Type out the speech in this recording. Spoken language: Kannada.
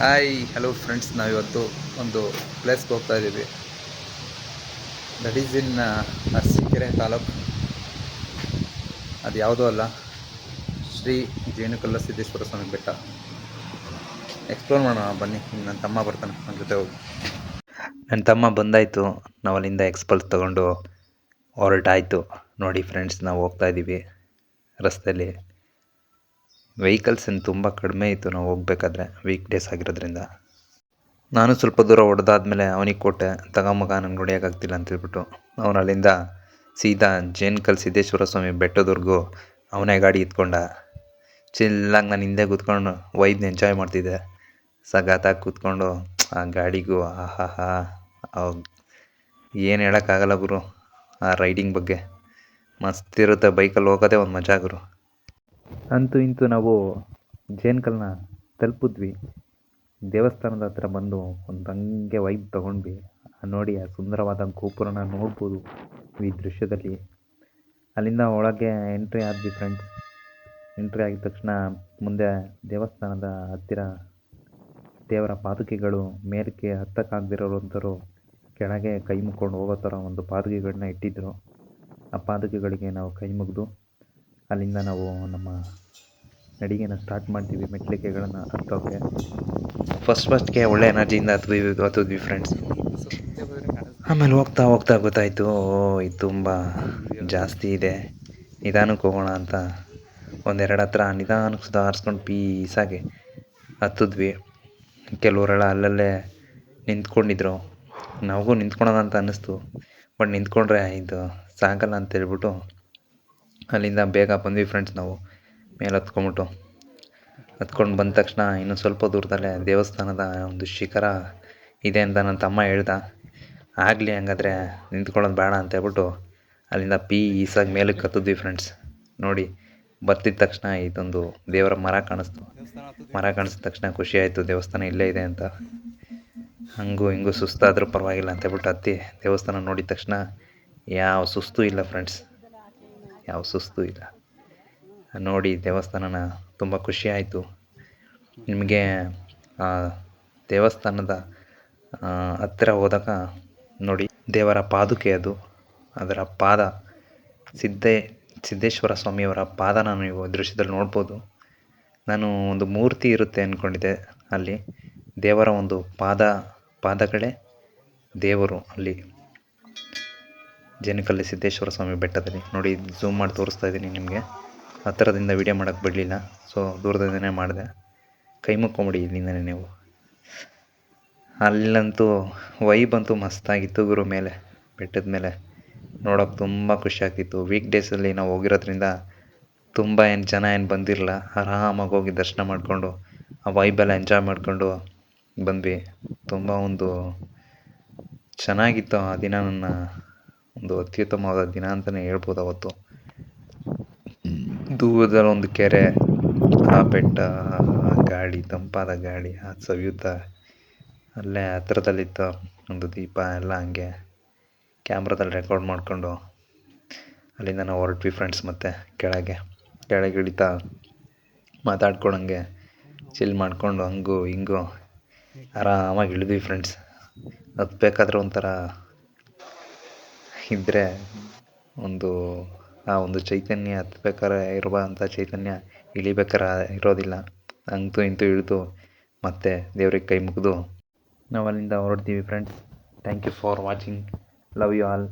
ಹಾಯ್ ಹಲೋ ಫ್ರೆಂಡ್ಸ್ ನಾವಿವತ್ತು ಒಂದು ಪ್ಲೇಸ್ಗೆ ಹೋಗ್ತಾ ಇದ್ದೀವಿ. That is in Arsikere taluk. ಅದು ಯಾವುದೂ ಅಲ್ಲ. ಶ್ರೀ ಜೇನುಕಲ್ಲ ಸಿದ್ದೇಶ್ವರ ಸ್ವಾಮಿ ಬೆಟ್ಟ. ಎಕ್ಸ್ಪ್ಲೋರ್ ಮಾಡೋಣ, ಬನ್ನಿ. ನನ್ನ ತಮ್ಮ ಬರ್ತಾನೆ ನನ್ನ ಜೊತೆ ಹೋಗಿ. ನನ್ನ ತಮ್ಮ ಬಂದಾಯಿತು. ನಾವು ಅಲ್ಲಿಂದ ಎಕ್ಸ್ಪಲ್ಸ್ ತೊಗೊಂಡು ಹೊರಟಾಯಿತು. ನೋಡಿ ಫ್ರೆಂಡ್ಸ್ ನಾವು ಹೋಗ್ತಾ ಇದ್ದೀವಿ ರಸ್ತೆಯಲ್ಲಿ ವೆಹಿಕಲ್ಸ್ ಏನು ತುಂಬ ಕಡಿಮೆ ಇತ್ತು ನಾವು ಹೋಗ್ಬೇಕಾದ್ರೆ ವೀಕ್ ಡೇಸ್ ಆಗಿರೋದ್ರಿಂದ. ನಾನು ಸ್ವಲ್ಪ ದೂರ ಹೊಡೆದಾದ್ಮೇಲೆ ಅವನಿಗೆ ಕೊಟ್ಟೆ ತಗೊಂಬಗ ನನ್ನ ಹೊಡಿಯೋಕ್ಕಾಗ್ತಿಲ್ಲ ಅಂತ ಹೇಳ್ಬಿಟ್ಟು. ಅವನು ಅಲ್ಲಿಂದ ಸೀದಾ ಜೇನ್ಕಲ್ ಸಿದ್ದೇಶ್ವರ ಸ್ವಾಮಿ ಬೆಟ್ಟದವರೆಗೂ ಅವನೇ ಗಾಡಿ ಇತ್ಕೊಂಡ ಚಿಲ್ಲಾಗಿ ನಾನು ಹಿಂದೆ ಕೂತ್ಕೊಂಡು ವೈದ್ಯ ಎಂಜಾಯ್ ಮಾಡ್ತಿದ್ದೆ. ಸಗಾತಾಗಿ ಕೂತ್ಕೊಂಡು ಆ ಗಾಡಿಗೂ ಆಹಾ ಏನು ಹೇಳೋಕ್ಕಾಗಲ್ಲ ಗುರು, ಆ ರೈಡಿಂಗ್ ಬಗ್ಗೆ. ಮಸ್ತಿರುತ್ತೆ ಬೈಕಲ್ಲಿ ಹೋಗೋದೇ ಒಂದು ಮಜಾ ಗುರು. ಅಂತೂ ಇಂತೂ ನಾವು ಜೇನ್ಕಲ್ನ ತಲುಪಿದ್ವಿ. ದೇವಸ್ಥಾನದ ಹತ್ರ ಬಂದು ಒಂದು ಹಂಗೆ ವೈಬ್ ತೊಗೊಂಡ್ವಿ. ನೋಡಿ, ಆ ಸುಂದರವಾದ ಗೋಪುರನ ನೋಡ್ಬೋದು ಈ ದೃಶ್ಯದಲ್ಲಿ. ಅಲ್ಲಿಂದ ಒಳಗೆ ಎಂಟ್ರಿ ಆದ್ವಿ ಫ್ರೆಂಡ್ಸ್ ಎಂಟ್ರಿ ಆಗಿದ ತಕ್ಷಣ ಮುಂದೆ ದೇವಸ್ಥಾನದ ಹತ್ತಿರ ದೇವರ ಪಾದುಕೆಗಳು, ಮೇಲಕ್ಕೆ ಹತ್ತಕ್ಕಾಗದಿರೋರಂಥವ್ರು ಕೆಳಗೆ ಕೈ ಮುಕ್ಕೊಂಡು ಹೋಗೋ ಥರ ಒಂದು ಪಾದುಕೆಗಳನ್ನ ಇಟ್ಟಿದ್ದರು ಆ ಪಾದುಕೆಗಳಿಗೆ ನಾವು ಕೈ ಮುಗಿದು ಅಲ್ಲಿಂದ ನಾವು ನಮ್ಮ ನಡಿಗೆನ ಸ್ಟಾರ್ಟ್ ಮಾಡ್ತೀವಿ ಮೆಟ್ಲಿಕೆಗಳನ್ನು ಹತ್ತೋಕ್ಕೆ ಫಸ್ಟ್ ಫಸ್ಟ್ಗೆ ಒಳ್ಳೆ ಎನರ್ಜಿಯಿಂದ ಹತ್ವಿ ಹತ್ತಿದ್ವಿ ಫ್ರೆಂಡ್ಸ್ ಆಮೇಲೆ ಹೋಗ್ತಾ ಹೋಗ್ತಾ ಗೊತ್ತಾಯಿತು ಇದು ತುಂಬ ಜಾಸ್ತಿ ಇದೆ. ನಿಧಾನಕ್ಕೆ ಹೋಗೋಣ ಅಂತ ಒಂದೆರಡು ಹತ್ರ ನಿಧಾನಕ್ಕೆ ಸುಧಾರಿಸ್ಕೊಂಡು ಪೀಸಾಗಿ ಹತ್ತಿದ್ವಿ. ಕೆಲವರೆಲ್ಲ ಅಲ್ಲಲ್ಲೇ ನಿಂತ್ಕೊಂಡಿದ್ರು. ನಮಗೂ ನಿಂತ್ಕೊಳ್ಳೋಣ ಅಂತ ಅನ್ನಿಸ್ತು. ಬಟ್ ನಿಂತ್ಕೊಂಡ್ರೆ ಇದು ಅಂತ ಹೇಳ್ಬಿಟ್ಟು ಅಲ್ಲಿಂದ ಬೇಗ ಬಂದ್ವಿ ಫ್ರೆಂಡ್ಸ್ ನಾವು. ಮೇಲೆ ಹತ್ಕೊಂಬಿಟ್ಟು ಹತ್ಕೊಂಡು ಬಂದ ತಕ್ಷಣ ಇನ್ನು ಸ್ವಲ್ಪ ದೂರದಲ್ಲೇ ದೇವಸ್ಥಾನದ ಒಂದು ಶಿಖರ ಇದೆ ಅಂತ ನನ್ನ ತಮ್ಮ ಹೇಳ್ದ. ಆಗಲಿ ಹಂಗಾದ್ರೆ ನಿಂತ್ಕೊಳ್ಳೋದು ಬೇಡ ಅಂತ ಹೇಳ್ಬಿಟ್ಟು ಅಲ್ಲಿಂದ ಪಿ ಈಸಾಗಿ ಮೇಲಕ್ಕೆ ಹತ್ತಿದ್ವಿ ಫ್ರೆಂಡ್ಸ್ ನೋಡಿ, ಬರ್ತಿದ್ದ ತಕ್ಷಣ ಇದೊಂದು ದೇವರ ಮರ ಕಾಣಿಸ್ತು. ಮರ ಕಾಣಿಸಿದ ತಕ್ಷಣ ಖುಷಿ ಆಯಿತು, ದೇವಸ್ಥಾನ ಇಲ್ಲೇ ಇದೆ ಅಂತ. ಹಂಗೂ ಹಿಂಗೂ ಸುಸ್ತಾದರೂ ಪರವಾಗಿಲ್ಲ ಅಂತ ಹೇಳ್ಬಿಟ್ಟು ಹತ್ತಿ ದೇವಸ್ಥಾನ ನೋಡಿದ ತಕ್ಷಣ ಯಾವ ಸುಸ್ತು ಇಲ್ಲ ಫ್ರೆಂಡ್ಸ್ ಯಾವ ಸುಸ್ತು ಇಲ್ಲ. ನೋಡಿ, ದೇವಸ್ಥಾನನ ತುಂಬ ಖುಷಿ ಆಯಿತು. ನಿಮಗೆ ಆ ದೇವಸ್ಥಾನದ ಹತ್ತಿರ ಹೋದಾಗ ನೋಡಿ, ದೇವರ ಪಾದುಕೆ ಅದು. ಅದರ ಪಾದ ಸಿದ್ದೇ ಸಿದ್ದೇಶ್ವರ ಸ್ವಾಮಿಯವರ ಪಾದನ ನೀವು ದೃಶ್ಯದಲ್ಲಿ ನೋಡ್ಬೋದು. ನಾನು ಒಂದು ಮೂರ್ತಿ ಇರುತ್ತೆ ಅಂದ್ಕೊಂಡಿದ್ದೆ ಅಲ್ಲಿ. ದೇವರ ಒಂದು ಪಾದ, ಪಾದಗಳೇ ದೇವರು ಅಲ್ಲಿ. ಜೇನುಕಲ್ಲಿ ಸಿದ್ದೇಶ್ವರ ಸ್ವಾಮಿ ಬೆಟ್ಟದಲ್ಲಿ. ನೋಡಿ ಝೂಮ್ ಮಾಡಿ ತೋರಿಸ್ತಾ ಇದ್ದೀನಿ ನಿಮಗೆ. ಹತ್ತಿರದಿಂದ ವೀಡಿಯೋ ಮಾಡೋಕ್ಕೆ ಬಿಡಲಿಲ್ಲ. ಸೊ ದೂರದಿಂದನೇ ಮಾಡಿದೆ. ಕೈ ಮುಕ್ಕೊಂಬಿಡಿ ಇಲ್ಲಿಂದನೇ ನೀವು. ಅಲ್ಲಂತೂ ವೈಬ್ ಅಂತೂ ಮಸ್ತಾಗಿತ್ತು ಗುರು ಮೇಲೆ, ಬೆಟ್ಟದ ಮೇಲೆ. ನೋಡೋಕೆ ತುಂಬ ಖುಷಿ ಆಗ್ತಿತ್ತು. ವೀಕ್ ಡೇಸಲ್ಲಿ ನಾವು ಹೋಗಿರೋದ್ರಿಂದ ತುಂಬ ಏನು ಜನ ಏನು ಬಂದಿರಲ್ಲ ಆರಾಮಾಗಿ ಹೋಗಿ ದರ್ಶನ ಮಾಡಿಕೊಂಡು, ಆ ವೈಬೆಲ್ಲ ಎಂಜಾಯ್ ಮಾಡಿಕೊಂಡು ಬಂದ್ವಿ. ತುಂಬ ಒಂದು ಚೆನ್ನಾಗಿತ್ತು ಆ ದಿನ ನನ್ನ ಒಂದು ಅತ್ಯುತ್ತಮವಾದ ದಿನ ಅಂತಲೇ ಹೇಳ್ಬೋದು ಅವತ್ತು. ದೂರದಲ್ಲಿ ಒಂದು ಕೆರೆ, ಆ ಬೆಟ್ಟ ಗಾಳಿ, ತಂಪಾದ ಗಾಳಿ, ಆ ಸವಿಯುತ್ತಾ ಅಲ್ಲೇ ಹತ್ರದಲ್ಲಿದ್ದ ಒಂದು ದೀಪ ಎಲ್ಲ ಹಂಗೆ ಕ್ಯಾಮ್ರಾದಲ್ಲಿ ರೆಕಾರ್ಡ್ ಮಾಡಿಕೊಂಡು ಅಲ್ಲಿಂದ ನಾವು ಹೊರಟ್ವಿ ಫ್ರೆಂಡ್ಸ್ ಮತ್ತೆ ಕೆಳಗೆ. ಕೆಳಗೆ ಇಳಿತಾ ಮಾತಾಡ್ಕೊಳಂಗೆ ಚಿಲ್ ಮಾಡಿಕೊಂಡು ಹಂಗೂ ಹಿಂಗೂ ಆರಾಮಾಗಿ ಇಳಿದ್ವಿ ಫ್ರೆಂಡ್ಸ್ ಹತ್ಬೇಕಾದ್ರೆ ಒಂಥರ ಇದ್ದರೆ ಒಂದು, ಆ ಒಂದು ಚೈತನ್ಯ ಹತ್ಬೇಕಾರೆ ಇರುವಂಥ ಚೈತನ್ಯ ಇಳಿಬೇಕಾರೆ ಇರೋದಿಲ್ಲ. ಅಂತೂ ಇಂತೂ ಇಳಿದು ಮತ್ತೆ ದೇವ್ರಿಗೆ ಕೈ ಮುಗಿದು ನಾವು ಅಲ್ಲಿಂದ ಹೊರಡ್ತೀವಿ friends thank you for watching love you all